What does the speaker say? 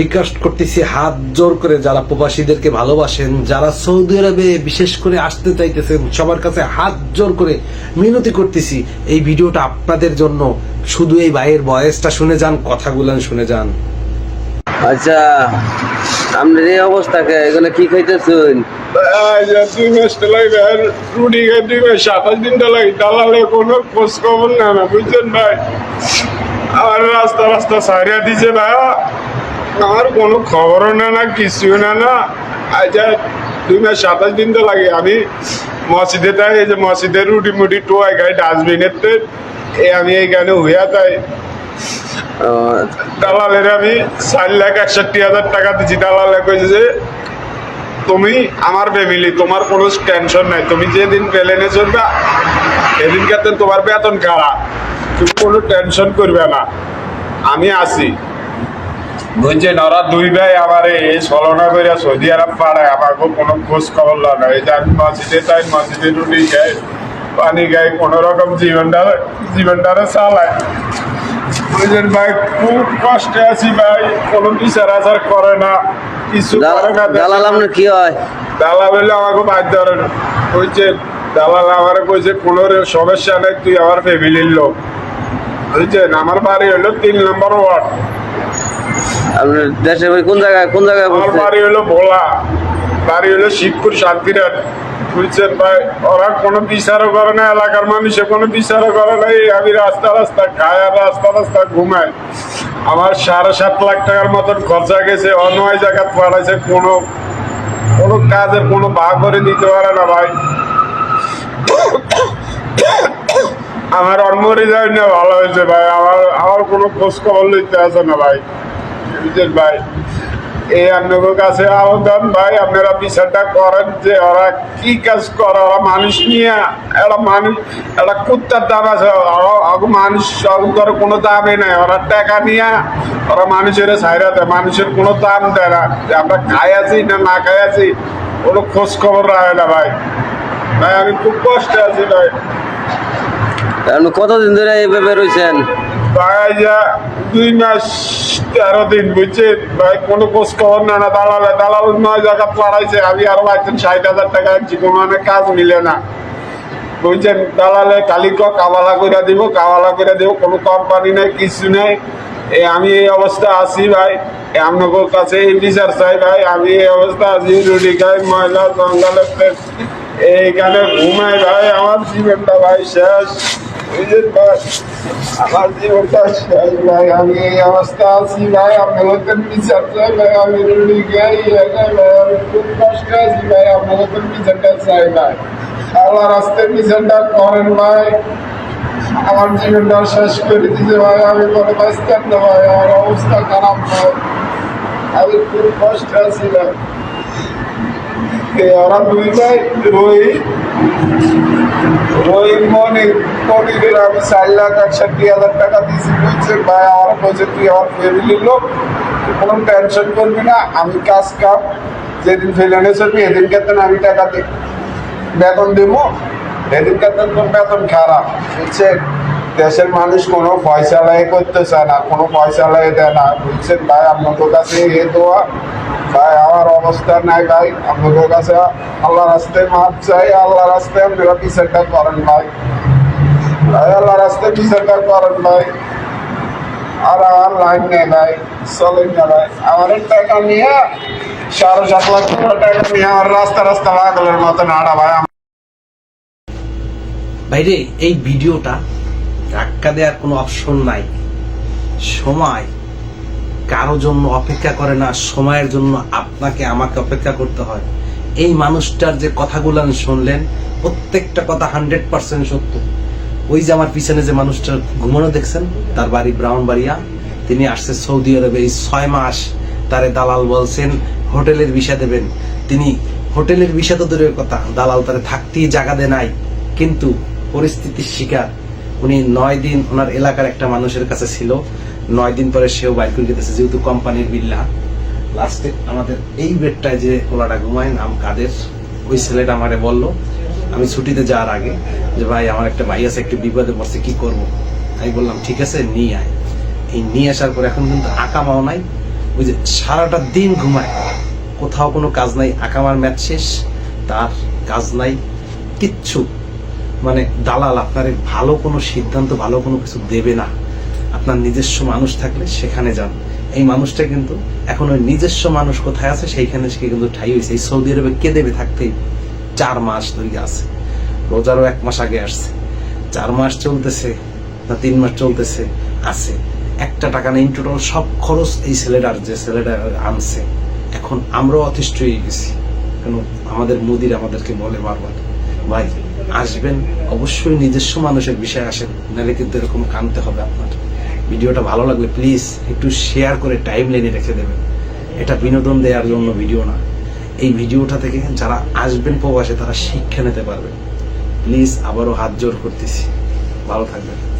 Request করতেছি হাত জোর করে যারা প্রবাসীদেরকে ভালোবাসেন যারা সৌদি আরবে বিশেষ করে আসতে চাইতেছেন সবার কাছে হাত জোর করে মিনতি করতেছি এই ভিডিওটা আপনাদের জন্য। শুধু এই ভাইয়ের বয়সটা শুনে যান কথাগুলো শুনে যান। আচ্ছা আপনার এই অবস্থাকে এখানে কি খাইতেছেন? দুই মাস লাই ভাই রুটি খাই দুই মাস সাতাশ দিন লাই দালালে কোনো খোঁজ খবর না না বুঝছেন ভাই? আমার রাস্তা রাস্তা সারিয়া দিছে ভাই আমার কোনো খবরও না না কিছু না না। আচ্ছা দুই মাস সাতাশ দিন তো লাগে। আমি মসজিদে তাই এই যে মসজিদের রুটি মুটি টোয়াই খাই ডাস্টবিনের এই আমি এইখানে হইয়া তাই। দালালের আমি চার লাখ একষট্টি হাজার টাকা দিচ্ছি দালালে কইছে যে তুমি আমার ফ্যামিলি তোমার কোনো টেনশন নাই। তুমি যেদিন প্লেনে চলবে এদিন কাতে তোমার বেতন কারা? তুমি কোনো টেনশন করবে না। আমি আছি। বুঝছেন ওরা দুই ভাই আমার এই ছলনা করে সৌদি আরব পাড়ায় আমাকে কোনো খোঁজ খবর লয় না। এই যে আমি মসজিদে তাই মসজিদে রুটি খাই পানি খাই কোনো রকম জীবনটা জীবনটারে চালায় বুঝলেন ভাই খুব কষ্টে আছি ভাই কোনো বিচার আচার করে না কিছু করে না। দাল- দালাল আপনার কি হয়? দালাল হইলে আমাকে বাদ ধরে কইছে দালাল আমার কইছে কোনো সমস্যা নেই তুই আমার ফ্যামিলির লোক। বুঝছেন আমার বাড়ি হলো তিন নম্বর ওয়ার্ড। আপনার দেশের বাড়ি কোন জায়গায় কোন জায়গায় আমার বাড়ি হলো ভোলা। বাড়ি হলো শিবপুর শান্তিরাট বুঝছেন ভাই? ওরা কোনো বিচারও করে না এলাকার মানুষে কোনো বিচারও করে না। আমি রাস্তা রাস্তা খাই আর রাস্তা রাস্তা ঘুমাই। আমার সাড়ে সাত লাখ টাকার মতন খরচা গেছে অন্য জায়গা পাঠাইছে কোনো কোনো কাজের কোনো ভাগ করে দিতে পারে না ভাই। আমার অন্যরি যায় না ভালো হয়েছে ভাই। আমার আমার কোনো খোঁজ খবর নিতে আসে না ভাই। বুঝছেন ভাই। এই আপনাদের কাছে আবেদন ভাই, আপনারা বিচারটা করেন যে ওরা কি কাজ করে, ওরা মানুষ নিয়ে মানুষ একটা কুত্তার দাম আছে মানুষ ওদের কোনো দামই নাই, ওরা টাকা নিয়ে, ওরা মানুষের ছাইরা দেয়, মানুষের কোনো দাম দেয় না। যে আমরা খাই আছি না না খাই আছি, কোনো খোঁজ খবর রাখে না ভাই। ভাই, আমি খুব কষ্টে আছি ভাই। কতদিন ধরে এইভাবে রয়েছেন? ভাই যা দুই মাস তেরো দিন, বুঝছেন? ভাই, কোনো খোঁজ খবর না না, দালালে, দালাল নয় জায়গা পড়াইছে। আমি আরও একজন ষাট হাজার টাকা আনছি, কোনো অনেক কাজ মিলে না। বুঝছেন? দালালে কালিক কাওয়ালা করে দিব, কাওয়ালা করে দিব, কোনো কোম্পানি নেই, কিছু নেই। এই আমি এই অবস্থা আছি, ভাই। এ, আপনাদের কাছে এই বিচার চাই, ভাই। আমি এই অবস্থা আছি, রুটি খাই, ময়লা, জঙ্গলে এইখানে ঘুমাই, ভাই, আমার জীবনটা, ভাই, শেষ। আমার জীবনটা শেষ ভাই আমি এই অবস্থা আছি ভাই আপনাদের বিচার চাই আমি খাই এ ভাই আমি খুব কষ্ট আছি ভাই আপনাদের বিচারটা চাই ভাই আল্লাহ রাস্তায় বিচারটা করেন ভাই আমার জীবনটা শেষ করে দিতে ভাই আমি কোনো বাঁচতাম না ভাই আমার অবস্থা খারাপ ভাই আমি খুব কষ্ট আছি ভাই ওরা দুই ভাই রোহিত রোহিত মনে মনিরের আমি চার লাখ একষট্টি হাজার টাকা দিয়েছি বুঝছেন ভাই, আমার বলছে, তুই আমার ফ্যামিলির লোক কোনো টেনশন করবি না, আমি কাজ কাম, যেদিন ফেলানে চলবি এদিন কেতন আমি টাকা দিই। বেতন দেবো, এদিন কেতন তোর বেতন খারাপ। বুঝছেন দেশের মানুষ কোনো পয়সা লাই করতে চায় না, কোনো পয়সা লাই দেয় না। বুঝছেন ভাই আপনাদের কাছে এ দোয়া ভাই, আমার অবস্থা নাই ভাই। আপনাদের কাছে আল্লাহ রাস্তায় মাপ চাই আল্লাহ রাস্তায় আপনারা বিচারটা করেন ভাই। ভাই আল্লাহ রাস্তায় বিচারটা করেন ভাই। আর আমার লাইন নেই ভাই, চলেন না ভাই। আমার টাকা নিয়ে, সাড়ে সাত লাখ টাকা নিয়ে আমার রাস্তা রাস্তা পাগলের মতন আড়া ভাই। ভাইরে এই ভিডিওটা ধাক্কা দেওয়ার কোনো অপশন নাই। সময় কারও জন্য অপেক্ষা করে না, সময়ের জন্য আপনাকে, আমাকে অপেক্ষা করতে হয়। এই মানুষটার যে কথাগুলো শুনলেন, প্রত্যেকটা কথা হান্ড্রেড পার্সেন্ট সত্য। ওই যে আমার পিছনে যে মানুষটা ঘুমানো দেখছেন, তার বাড়ি ব্রাউন বাড়িয়া তিনি আসছে সৌদি আরবে, এই ছয় মাস তারে দালাল বলছেন, হোটেলের ভিসা দেবেন। তিনি হোটেলের ভিসা তো দূরের কথা, দালাল তারে থাকতেই জায়গা দেয় নাই, কিন্তু পরিস্থিতির শিকার। উনি নয় দিন ওনার এলাকার একটা মানুষের কাছে ছিল। নয় দিন পরে সেও বাইর করে দিতেছে, যেহেতু কোম্পানির বিল্লা। লাস্টে আমাদের এই বেডটায় যে ওলাটা ঘুমায়, নাম কাদের? ওই ছেলেটা আমারে বলল, আমি ছুটিতে যাওয়ার আগে যে ভাই, আমার একটা ভাই আছে, একটু বিপদে পড়ছে, কি করব? আমি বললাম, ঠিক আছে, নিয়ে আয়। এই নিয়ে আসার পর এখন কিন্তু আকামাও নাই। ওই যে সারাটা দিন ঘুমায়। কোথাও কোনো কাজ নাই, আকামার ম্যাচ শেষ, তার কাজ নাই, কিচ্ছু। মানে দালাল আপনার ভালো কোনো সিদ্ধান্ত, ভালো কোনো কিছু দেবে না। আপনার নিজস্ব মানুষ থাকলে সেখানে যান। এই মানুষটা কিন্তু এখন ওই নিজস্ব মানুষ কোথায় আছে, সেইখানে সে কিন্তু ঠাই হয়েছে। এই সৌদি আরবে কে দেবে থাকতেই চার মাস ধরে আছে। রোজারও এক মাস আগে আসছে। চার মাস চলতেছে না তিন মাস চলতেছে, আছে। একটা টাকা নেই, টোটাল সব খরচ এই ছেলেটার যে ছেলেটা আনছে। এখন আমরাও অতিষ্ঠ হয়ে গেছি। কেন? আমাদের মুদির আমাদেরকে বলে বারবার, ভাই আসবেন, অবশ্যই নিজস্ব মানুষের বিষয়ে আসেন নাহলে কিন্তু এরকম কানতে হবে আপনার। ভিডিওটা ভালো লাগলে প্লিজ একটু শেয়ার করে টাইম লেনে রেখে দেবেন। এটা বিনোদন দেওয়ার জন্য ভিডিও না। এই ভিডিওটা থেকে যারা আসবেন প্রবাসে, তারা শিক্ষা নিতে পারবে প্লিজ আবারও হাত জোর করতেছি। ভালো থাকবেন।